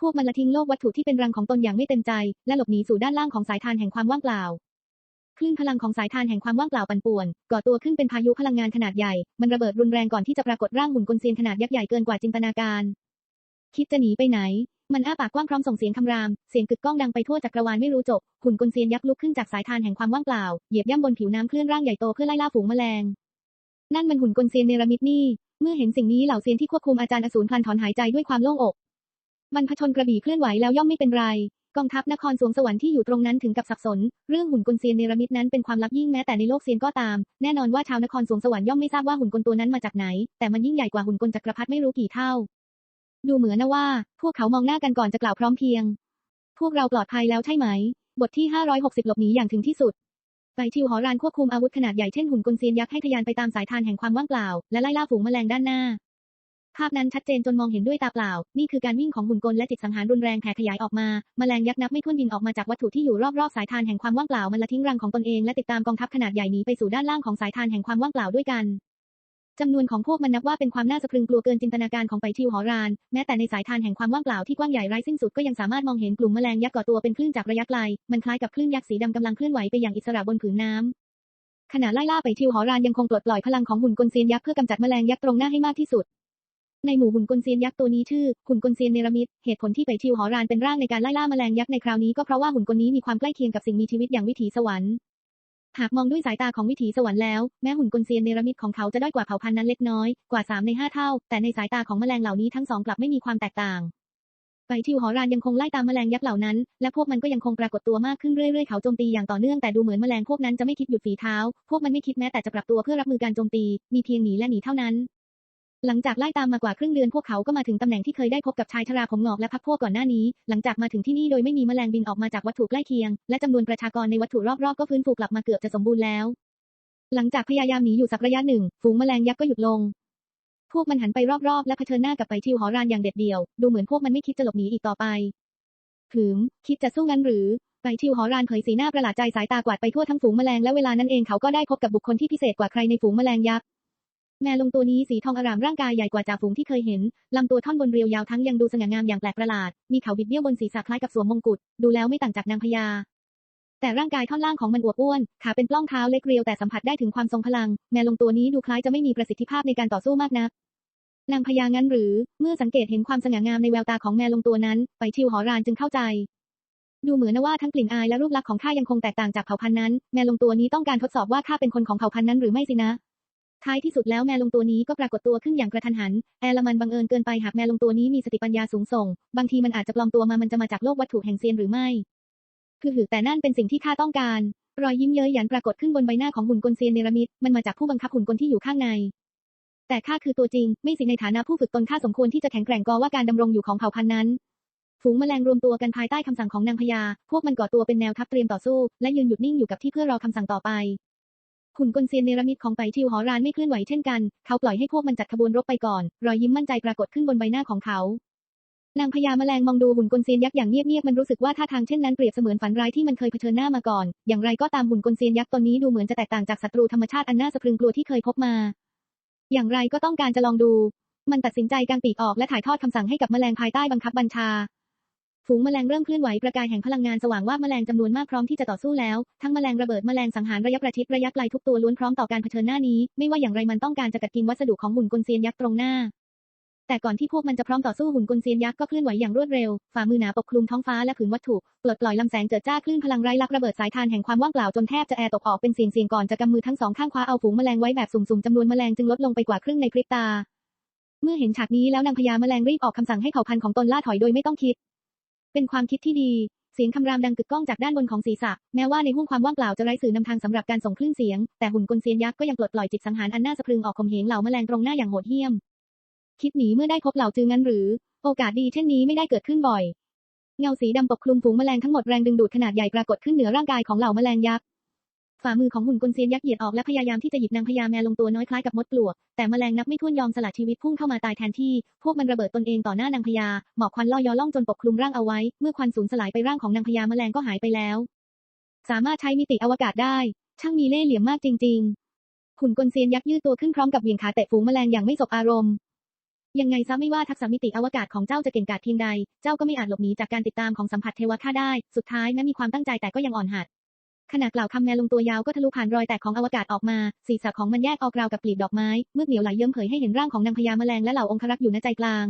พวกมันละทิ้งโลกวัตถุที่เป็นรังของตนอย่างไม่เต็มใจ และหลบหนีสู่ด้านล่างของสายทานแห่งความว่างเปล่าคลื่นพลังของสายทานแห่งความว่างเปล่าปั่นป่วน ก่อตัวขึ้นเป็นพายุพลังงานขนาดใหญ่ มันระเบิดรุนแรงก่อนที่จะปรากฏร่างหุ่นกลเซียนขนาดยักษ์ใหญ่เกินกว่าจินตนาการ คิดจะหนีไปไหน มันอ้าปากกว้างพร้อมส่งเสียงคำราม เสียงกึกก้องดังไปทั่วจักรวาลไม่รู้จบ หุ่นกลเซียนยักษ์ลุกขึ้นจากสายทานแห่งความว่างเปล่า เหยียบย่ำบนผิวน้ำเคลื่อนร่างใหญ่โตเพื่อไล่ล่าฝูงแมลง นั่นมันหุ่นกลเซียนเนรมิตนี่ เมื่อเห็นสิ่งนี้เหล่าเซียนที่ควบคุมอาจารย์อสูรพลันถอนหายใจด้วยความโล่งอก มันผชนกระบี่เคลื่อนไหวแล้วย่อมไม่เป็นไร กองทัพนครสวงสวรรค์ที่อยู่ตรงนั้นถึงกับสับสน เรื่องหุ่นกลเซียนเนรมิตนั้นเป็นความลับยิ่งแม้แต่ในโลกเซียนก็ตาม แน่นอนว่าชาวนครสวงสวรรค์ย่อมไม่ทราบว่าหุ่นกลตัวนั้นมาจากไหน แต่มันยิ่งใหญ่กว่าหุ่นกลจักรพรรดิไม่รู้กี่เท่า ดูเหมือนนะว่า พวกเขามองหน้ากันก่อนจะกล่าวพร้อมเพียง พวกเราปลอดภัยแล้วใช่ไหม บทที่ 560 หลบหนีอย่างถึงที่สุด ไปชิวหอรานควบคุมอาวุธขนาดใหญ่เช่นหุ่นกลเซียนยักษ์ให้ทะยานไปตามสายทานแห่งความว่างเปล่า และไล่ล่าฝูงแมลงด้านหน้า ภาพนั้นชัดเจนจนมองเห็นด้วยตาเปล่า นี่คือการวิ่งของหุ่นกลและจิตสังหารรุนแรงแผ่ขยายออกมา แมลงยักษ์นับไม่ถ้วนบินออกมาจากวัตถุที่อยู่รอบๆสายทานแห่งความว่างเปล่ามันละทิ้งรังของตนเองและติดตามกองทัพขนาดใหญ่หนีไปสู่ด้านล่างของสายทานแห่งความว่างเปล่าด้วยกัน จำนวนของพวกมันนับว่าเป็นความน่าสะพรึงกลัวเกินจินตนาการของไปชิวหอราน แม้แต่ในสายทานแห่งความว่างเปล่าที่กว้างใหญ่ไร้สิ้นสุดก็ยังสามารถมองเห็นกลุ่มแมลงยักษ์ก่อตัวเป็นคลื่นจากระยะไกล มันคล้ายกับคลื่นยักษ์สีดำกำลังเคลื่อนไหวไปอย่างอิสระบนผืนน้ำขณะไล่ล่าไปชิวหอรานยังคงปลดปล่อยพลังของหุ่นกลเซียนยักษ์เพื่อกำจัดแมลงยักษ์ตรงหน้าให้มากที่สุดในหมู่หุ่นกลเซียนยักษ์ตัวนี้ชื่อหุ่นกลเซียนเนรมิตเหตุผลที่ไปชิวหอรานเป็นร่างในการไล่ล่าแมลงยักษ์ในคราวนี้ก็เพราะว่าหุ่นกลนี้มีความใกล้เคียงกับสิ่งมีชีวิตอย่างวิถีสวรรค์ หากมองด้วยสายตาของวิถีสวรรค์แล้ว แม้หุ่นกลเซียนเนรมิตของเขาจะด้อยกว่าเผ่าพันธุ์นั้นเล็กน้อย กว่า 3 ใน 5 เท่า แต่ในสายตาของแมลงเหล่านี้ทั้งสองกลับไม่มีความแตกต่างไปทิวหอรานยังคงไล่ตามแมลงยักษ์เหล่านั้น และพวกมันก็ยังคงปรากฏตัวมากขึ้นเรื่อยๆ เขาโจมตีอย่างต่อเนื่องแต่ดูเหมือนแมลงพวกนั้นจะไม่คิดหยุดฝีเท้า พวกมันไม่คิดแม้แต่จะปรับตัวเพื่อรับมือการโจมตี มีเพียงหนีและหนีเท่านั้น หลังจากไล่ตามมากว่าครึ่งเดือนพวกเขาก็มาถึงตำแหน่งที่เคยได้พบกับชายชราผมงอกและพักพวกก่อนหน้านี้ หลังจากมาถึงที่นี่โดยไม่มีแมลงบินออกมาจากวัตถุใกล้เคียง และจำนวนประชากรในวัตถุรอบๆก็ฟื้นฟูกลับมาเกือบจะสมบูรณ์แล้ว หลังจากพยายามหนีอยู่สักระยะหนึ่ง ฝูงแมลงยักษ์ก็หยุดลง พวกมันหันไปรอบๆ และเผชิญหน้ากับไปทิวหอรานอย่างเด็ดเดี่ยว ดูเหมือนพวกมันไม่คิดจะหลบหนีอีกต่อไปผืมคิดจะสู้งั้นหรือไปทิวหอรานเผยสีหน้าประหลาดใจสายตากวาดไปทั่วทั้งฝูงแมลงและเวลานั้นเองเขาก็ได้พบกับบุคคลที่พิเศษกว่าใครในฝูงแมลงยักษ์ แมลงตัวนี้สีทองอร่ามร่างกายใหญ่กว่าจ่าฝูงที่เคยเห็น ลำตัวท่อนบนเรียวยาวทั้งยังดูสง่างามอย่างแปลกประหลาด มีเขาบิดเบี้ยวบนศีรษะคล้ายกับสวมมงกุฎ ดูแล้วไม่ต่างจากนางพญา แต่ร่างกายท่อนล่างของมันอวบอ้วน ขาเป็นปล้องเท้าเล็กเรียวแต่สัมผัสได้ถึงความทรงพลัง แมลงตัวนี้ดูคล้ายจะไม่มีประสิทธิภาพในการต่อสู้มากนัก นางพญางั้นหรือ เมื่อสังเกตเห็นความสง่างามในแววตาของแมลงตัวนั้น ไปทิวหอรานจึงเข้าใจดูเหมือนว่าทั้งกลิ่นอายและรูปลักษณ์ของข้ายังคงแตกต่างจากเผ่าพันธุ์นั้น แมลงตัวนี้ต้องการทดสอบว่าข้าเป็นคนของเผ่าพันธุ์นั้นหรือไม่สินะ ท้ายที่สุดแล้วแมลงตัวนี้ก็ปรากฏตัวขึ้นอย่างกระทันหัน แอลมันบังเอิญเกินไปหากแมลงตัวนี้มีสติปัญญาสูงส่ง บางทีมันอาจจะปลอมตัวมามันจะมาจากโลกวัตถุแห่งเซียนหรือไม่ คือหือแต่นั่นเป็นสิ่งที่ข้าต้องการ รอยยิ้มเย้ยหยันปรากฏขึ้นบนใบหน้าของหุ่นกลเซียนเนรมิต มันมาจากผู้บังคับหุ่นกลที่อยู่ข้างใน แต่ข้าคือตัวจริง ไม่สิในฐานะผู้ฝึกตนข้าสมควรที่จะแข็งแกร่งกอว่าการดำรงอยู่ของเผ่าพันธุ์นั้นฝูงแมลงรวมตัวกันภายใต้คำสั่งของนางพญา พวกมันก่อตัวเป็นแนวทัพเตรียมต่อสู้ และยืนหยุดนิ่งอยู่กับที่เพื่อรอคำสั่งต่อไป หุ่นกลเซียนเนรมิตของไปทิวหอรานไม่เคลื่อนไหวเช่นกัน เขาปล่อยให้พวกมันจัดขบวนรบไปก่อน รอยยิ้มมั่นใจปรากฏขึ้นบนใบหน้าของเขา นางพญาแมลงมองดูหุ่นกลเซียนยักษ์อย่างเงียบๆ มันรู้สึกว่าท่าทางเช่นนั้นเปรียบเสมือนฝันร้ายที่มันเคยเผชิญหน้ามาก่อน อย่างไรก็ตามหุ่นกลเซียนยักษ์ตนนี้ดูเหมือนจะแตกต่างจากศัตรูธรรมชาติอันน่าสะพรึงกลัวที่เคยพบมา อย่างไรก็ต้องการจะลองดู มันตัดสินใจกางปีกออกและถ่ายทอดคำสั่งให้กับแมลงภายใต้บังคับบัญชา ฝูงแมลงเริ่มเคลื่อนไหวประกายแห่งพลังงานสว่างว่าแมลงจำนวนมากพร้อมที่จะต่อสู้แล้ว ทั้งแมลงระเบิดแมลงสังหารระยะประชิดระยะไกลทุกตัวล้วนพร้อมต่อการเผชิญหน้านี้ ไม่ว่าอย่างไรมันต้องการจะกัดกินวัสดุของหุ่นกลเซียนยักษ์ตรงหน้า แต่ก่อนที่พวกมันจะพร้อมต่อสู้หุ่นกลเซียนยักษ์ก็เคลื่อนไหวอย่างรวดเร็ว ฝ่ามือหนาปกคลุมท้องฟ้าและผืนวัตถุปลดปล่อยลำแสงเจิดจ้าคลื่นพลังไร้ลักระเบิดสายทานแห่งความว่างเปล่าจนแทบจะแอร์ตกออกเป็นเสียงเสียงก่อนจะกำมือทั้งสองข้างคว้าเอาฝูงแมลงไว้แบบสุ่มๆจำนวนแมลงจึงลดลงไปกว่าครึ่งในพริบตาเมื่อเห็นฉากนี้แล้วนางพญาแมลงรีบออกคำสั่งให้เผ่าพันธุ์ของตนล่าถอยโดยไม่ต้องคิด เป็นความคิดที่ดี เสียงคำรามดังกึกก้องจากด้านบนของศีรษะ แม้ว่าในห้วงความว่างเปล่าจะไร้สื่อนำทางสำหรับการส่งคลื่นเสียง แต่หุ่นกลเซียนยักษ์ก็ยังปลดปล่อยจิตสังหารอันน่าสะพรึงออกข่มเหงเหล่าแมลงตรงหน้าอย่างโหดเหี้ยม คิดหนีเมื่อได้พบเหล่าจืองั้นหรือ โอกาสดีเช่นนี้ไม่ได้เกิดขึ้นบ่อย เงาสีดำปกคลุมฝูงแมลงทั้งหมดแรงดึงดูดขนาดใหญ่ปรากฏขึ้นเหนือร่างกายของเหล่าแมลงยักษ์ ฝ่ามือของหุ่นกลเซียนยักษ์เหยียดออกและพยายามที่จะหยิบนางพญาแมลงตัวน้อยคล้ายกับมดปลวก แต่แมลงนับไม่ถ้วนยอมสละชีวิตพุ่งเข้ามาตายแทนที่ พวกมันระเบิดตนเองต่อหน้านางพญาหมอกควันลอยยอล่องจนปกคลุมร่างเอาไว้ เมื่อควันสูญสลายไปร่างของนางพญาแมลงก็หายไปแล้ว สามารถใช้มิติอวกาศได้ ช่างมีเล่ห์เหลี่ยมมากจริง ๆ หุ่นกลเซียนยักษ์ยืดตัวขึ้นพร้อมกับเหวี่ยงขาเตะฝูงแมลงอย่างไม่สบอารมณ์ยังไงซะไม่ว่าทักษะมิติอวกาศของเจ้าจะเก่งกาจเพียงใด เจ้าก็ไม่อาจหลบหนีจากการติดตามของสัมผัสเทวค่าได้ สุดท้ายแม้มีความตั้งใจแต่ก็ยังอ่อนหัด ขณะกล่าวคำแมลงตัวยาวก็ทะลุผ่านรอยแตกของอวกาศออกมา ศีรษะของมันแยกออกราวกับกลีบดอกไม้เมื่อเหนียวไหลเยิ้มเผยให้เห็นร่างของนางพญาแมลงและเหล่าองครักษ์อยู่ณใจกลาง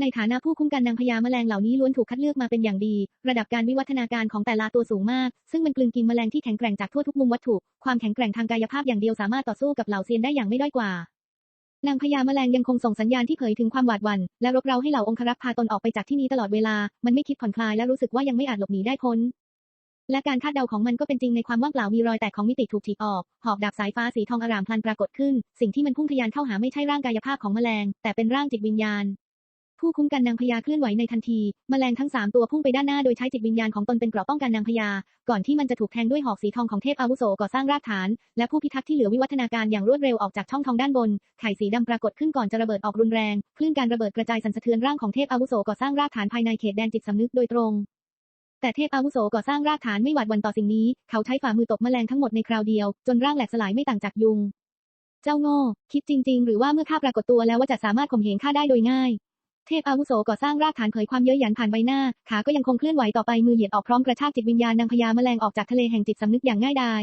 ในฐานะผู้คุ้มกันนางพญาแมลงเหล่านี้ล้วนถูกคัดเลือกมาเป็นอย่างดี ระดับการวิวัฒนาการของแต่ละตัวสูงมาก ซึ่งมันกลืนกินแมลงที่แข็งแกร่งจากทั่วทุกมุมวัตถุ ความแข็งแกร่งทางกายภาพอย่างเดียวสามารถต่อสู้กับเหล่าเซียนได้อย่างไม่ด้อยกว่านางพญาแมลงยังคงส่งสัญญาณที่เผยถึงความหวาดหวั่นและรบเร้าให้เหล่าองครักษ์พาตนออกไปจากที่นี้ตลอดเวลา มันไม่คิดผ่อนคลายและรู้สึกว่ายังไม่อาจหลบหนีได้พ้น และการคาดเดาของมันก็เป็นจริงในความว่างเปล่ามีรอยแตกของมิติถูกฉีกออก หอกดาบสายฟ้าสีทองอารามพลันปรากฏขึ้น สิ่งที่มันพุ่งทะยานเข้าหาไม่ใช่ร่างกายภาพของแมลง แต่เป็นร่างจิตวิญญาณ ผู้คุ้มกันนางพญาเคลื่อนไหวในทันทีแมลงทั้งสามตัวพุ่งไปด้านหน้าโดยใช้จิตวิญญาณของตนเป็นเกราะป้องกันนางพญาก่อนที่มันจะถูกแทงด้วยหอกสีทองของเทพอาวุโสก่อสร้างรากฐาน และผู้พิทักษ์ที่เหลือวิวัฒนาการอย่างรวดเร็วออกจากช่องทองด้านบนไข่สีดำปรากฏขึ้นก่อนจะระเบิดออกรุนแรงคลื่นการระเบิดกระจายสั่นสะเทือนร่างของเทพอาวุโสก่อสร้างรากฐานภายในเขตแดนจิตสำนึกโดยตรง แต่เทพอาวุโสก่อสร้างรากฐานไม่หวาดวันต่อสิ่งนี้ เขาใช้ฝ่ามือตบแมลงทั้งหมดในคราวเดียว จนร่างแหลกสลายไม่ต่างจากยุง เจ้าโง่ คิดจริง ๆ หรือว่าเมื่อข้าปรากฏตัวแล้วว่าจะสามารถข่มเหงข้าได้โดยง่าย เทพอาวุโสก่อสร้างรากฐานเผยความเย้ยหยันผ่านใบหน้า ขาก็ยังคงเคลื่อนไหวต่อไปมือเหยียดออกพร้อมกระชากจิตวิญญาณนางพญาแมลงออกจากทะเลแห่งจิตสำนึกอย่างง่ายดาย